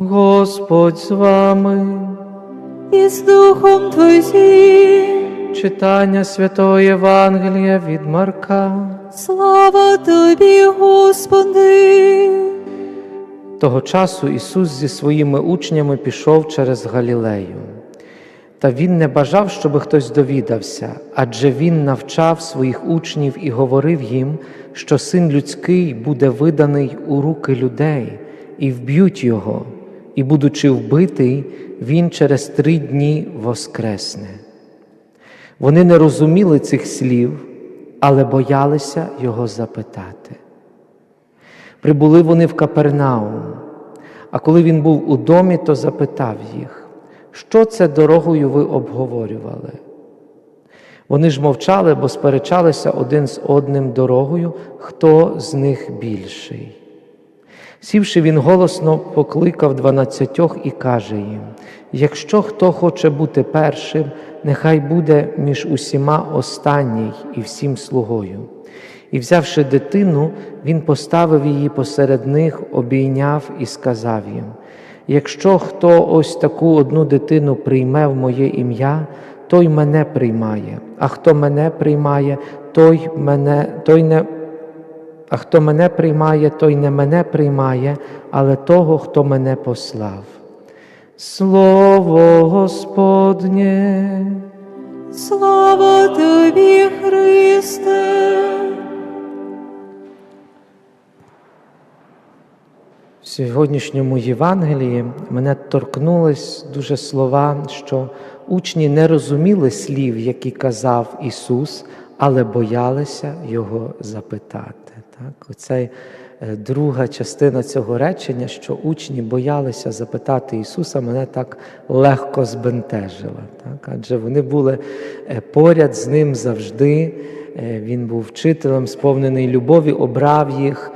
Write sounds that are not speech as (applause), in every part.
Господь з вами. і з Духом Твоїм. Читання Святого Євангелія від Марка. Слава Тобі, Господи! Того часу Ісус зі своїми учнями пішов через Галілею. Та Він не бажав, щоб хтось довідався, адже Він навчав своїх учнів і говорив їм, що син людський буде виданий у руки людей, і вб'ють його, і, будучи вбитий, він через три дні воскресне. Вони не розуміли цих слів, але боялися його запитати. Прибули вони в Капернаум, а коли він був у домі, то запитав їх, що це дорогою ви обговорювали? Вони ж мовчали, бо сперечалися один з одним дорогою, хто з них більший. Сівши, він голосно покликав дванадцятьох і каже їм: якщо хто хоче бути першим, нехай буде між усіма останній і всім слугою. І, взявши дитину, він поставив її посеред них, обійняв і сказав їм: Якщо хто ось таку одну дитину прийме в моє ім'я, той мене приймає, а хто мене приймає, той мене, той не. А хто мене приймає, той не мене приймає, але того, хто мене послав. Слово Господнє. Слава Тобі, Христе! В сьогоднішньому Євангелії мене торкнулись дуже слова, що учні не розуміли слів, які казав Ісус, але боялися Його запитати. Так? Оце е, друга частина цього речення, що учні боялися запитати Ісуса, мене так легко збентежила. Так? Адже вони були е, поряд з Ним завжди. Е, Він був вчителем, сповнений любові, обрав їх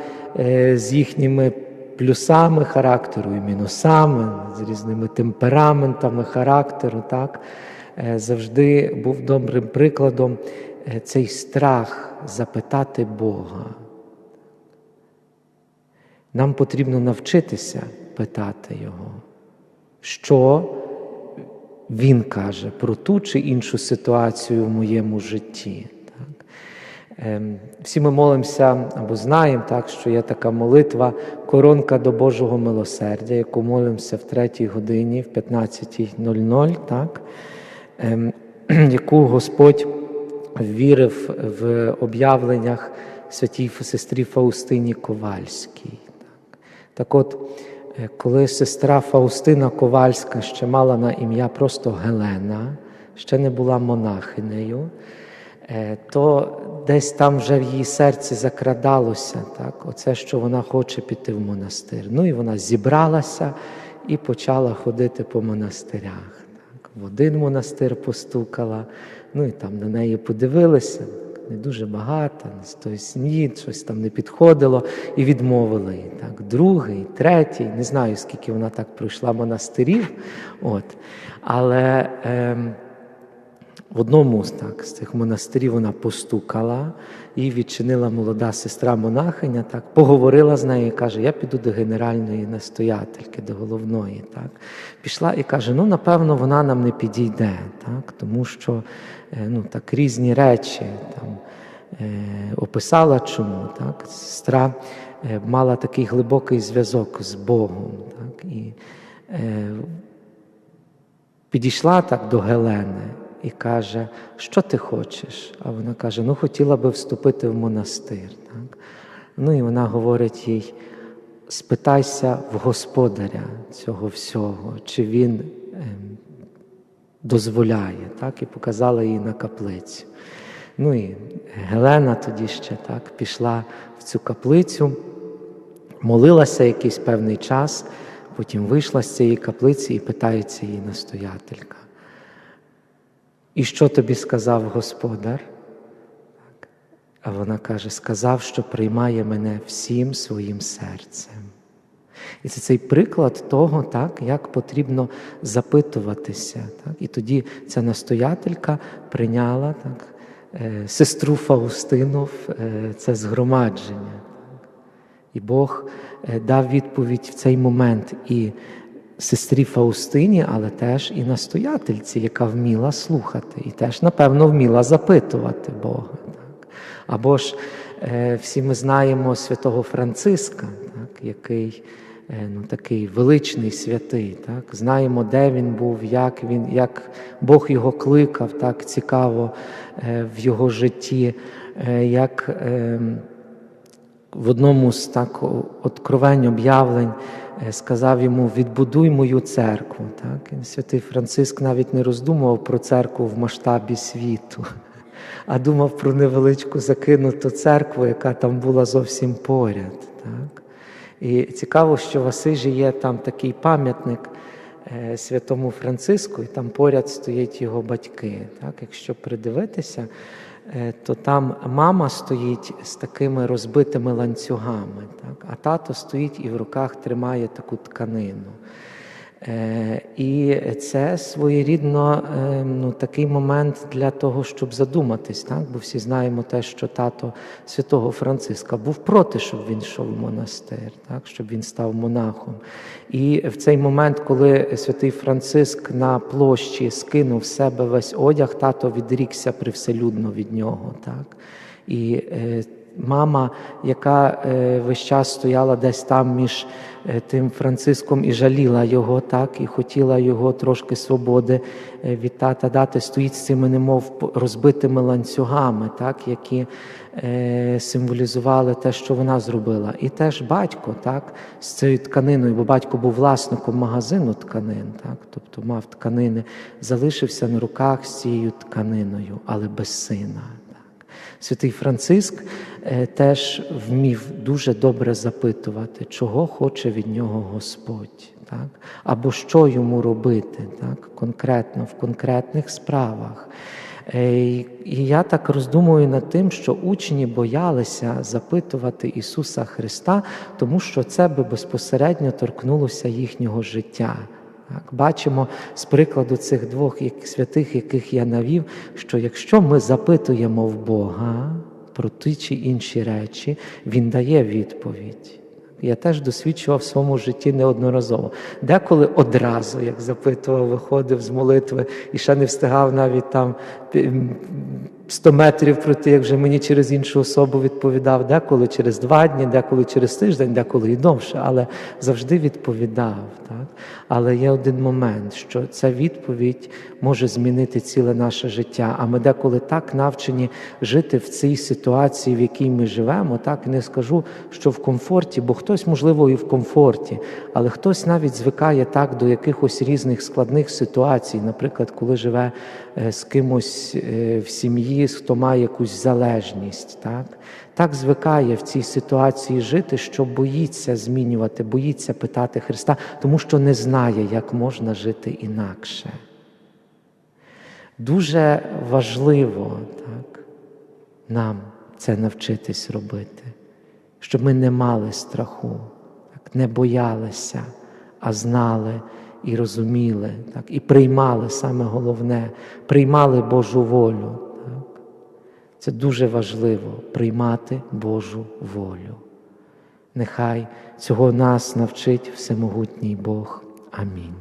з їхніми плюсами характеру і мінусами, з різними темпераментами характеру. Так? Завжди був добрим прикладом цей страх запитати Бога. Нам потрібно навчитися питати Його, що Він каже про ту чи іншу ситуацію в моєму житті. Так? Ем, Всі ми молимося або знаємо, так, що є така молитва коронка до Божого милосердя, яку молимося в третій годині, в 15.00, так? ем, (clears throat) яку Господь вірив в об'явленнях святій сестрі Фаустині Ковальській. Так, от, е, коли сестра Фаустина Ковальська ще мала на ім'я просто Гелена, ще не була монахинею, е, то десь там вже в її серці закрадалося, так, оце, що вона хоче піти в монастир. Ну і вона зібралася і почала ходити по монастирях. В один монастир постукала, ну і там на неї подивилися, не дуже багато, з тої сім'ї, щось там не підходило, і відмовили її. Так. Другий, третій, не знаю, скільки вона так пройшла монастирів. От. Але ем, в одному так, з цих монастирів вона постукала, і відчинила молода сестра монахиня, так, поговорила з нею і каже: Я піду до генеральної настоятельки, до головної. Так. Пішла і каже: ну, напевно, вона нам не підійде, так, тому що е, ну, так, різні речі там, е, описала чому. Так. Сестра е, мала такий глибокий зв'язок з Богом. Так, і підійшла так до Гелени і каже, що ти хочеш? А вона каже: ну хотіла би вступити в монастир. Так? Ну і вона говорить їй: спитайся в господаря цього всього, чи він ем, дозволяє, так? і показала їй на каплицю. Ну і Гелена тоді ще так пішла в цю каплицю, молилася якийсь певний час, потім вийшла з цієї каплиці і питається її настоятелька. І що тобі сказав господар? А вона каже: сказав, що приймає мене всім своїм серцем. І це цей приклад того, так, як потрібно запитуватися. Так. І тоді ця настоятелька прийняла так, е, сестру Фаустину в е, це згромадження. Так. І Бог е, дав відповідь в цей момент і сестрі Фаустині, але теж і настоятельці, яка вміла слухати, і теж, напевно, вміла запитувати Бога. Так? Або ж е, всі ми знаємо святого Франциска, так? який е, ну, такий величний святий. Так? Знаємо, де він був, як, він, як Бог його кликав, так цікаво е, в його житті, е, як. Е, в одному з так откровень об'явлень сказав йому: відбудуй мою церкву. Так? Святий Франциск навіть не роздумував про церкву в масштабі світу, а думав про невеличку закинуту церкву, яка там була зовсім поряд. Так? І цікаво, що в Асижі є там такий пам'ятник е, святому Франциску, і там поряд стоять його батьки. Так? Якщо придивитися, е, то там мама стоїть з такими розбитими ланцюгами, так? а тато стоїть і в руках тримає таку тканину. Е, І це своєрідно е, ну, такий момент для того, щоб задуматись, так? бо всі знаємо те, що тато святого Франциска був проти, щоб він йшов в монастир, так? щоб він став монахом. І в цей момент, коли святий Франциск на площі скинув себе весь одяг, тато відрікся привселюдно від нього. Так? І е, мама, яка е, весь час стояла десь там між е, тим Франциском і жаліла його, так, і хотіла його трошки свободи е, від тата дати, стоїть з цими немов розбитими ланцюгами, так, які символізували те, що вона зробила. І теж батько так, з цією тканиною, бо батько був власником магазину тканин, так, тобто мав тканини, залишився на руках з цією тканиною, але без сина. Святий Франциск е, теж вмів дуже добре запитувати, чого хоче від нього Господь, так? або що йому робити так? конкретно в конкретних справах. Е, і я так роздумую над тим, що учні боялися запитувати Ісуса Христа, тому що це би безпосередньо торкнулося їхнього життя. Так, бачимо з прикладу цих двох святих, яких я навів, що якщо ми запитуємо в Бога про ті чи інші речі, Він дає відповідь. Я теж досвідчував в своєму житті неодноразово. Деколи одразу, як запитував, виходив з молитви і ще не встигав навіть там 100 метрів пройти, як вже мені через іншу особу відповідав, деколи через два дні, деколи через тиждень, деколи і довше, але завжди відповідав. Так? Але є один момент, що ця відповідь може змінити ціле наше життя. А ми деколи так навчені жити в цій ситуації, в якій ми живемо, так не скажу, що в комфорті, бо хтось, можливо, і в комфорті, але хтось навіть звикає так до якихось різних складних ситуацій, наприклад, коли живе е, з кимось е, в сім'ї, хто має якусь залежність. Так? так звикає в цій ситуації жити, що боїться змінювати, боїться питати Христа, тому що не знає, як можна жити інакше. Дуже важливо так, нам це навчитись робити, щоб ми не мали страху, так, не боялися, а знали і розуміли, так, і приймали саме головне, приймали Божу волю. Це дуже важливо приймати Божу волю. Нехай цього нас навчить всемогутній Бог. Амінь.